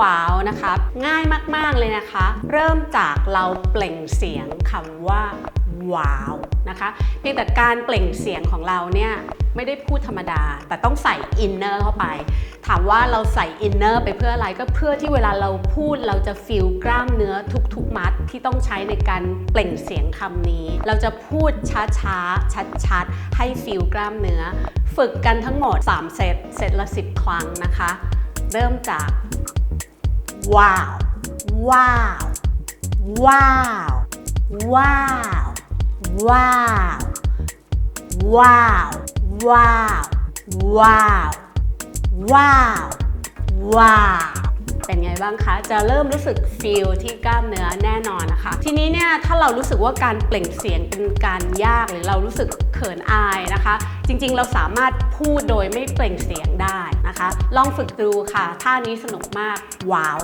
ว้าวนะคะง่ายมาก ๆ เลยนะคะ เริ่มจากเราเปล่งเสียงคำว่าว้าวนะคะ เพียงแต่การเปล่งเสียงของเราเนี่ยไม่ได้พูดธรรมดา แต่ต้องใส่อินเนอร์เข้าไป ถามว่าเราใส่อินเนอร์ไปเพื่ออะไรก็เพื่อที่เวลาเราพูดเราจะฟิลกล้ามเนื้อทุกๆมัดที่ต้องใช้ในการเปล่งเสียงคำนี้ เราจะพูดช้าๆ ชัดๆ ให้ฟิลกล้ามเนื้อ ฝึกกันทั้งหมด 3 เซต เซตละ 10 ครั้งนะคะ เริ่มจาก ว้าว ว้าว ว้าว ว้าว ว้าว ว้าว ว้าว ว้าว ว้าว ว้าวเป็นไงบ้างคะ จะเริ่มรู้สึกฟีลที่กล้ามเนื้อแน่นอนนะคะ ทีนี้เนี่ยถ้าเรารู้สึกว่าการเปล่งเสียงเป็นการยากหรือเรารู้สึกเขินอายนะคะ จริงๆเราสามารถพูดโดยไม่เปล่งเสียงได้ ลองฝึกดูค่ะ ท่านี้สนุกมาก ว้าว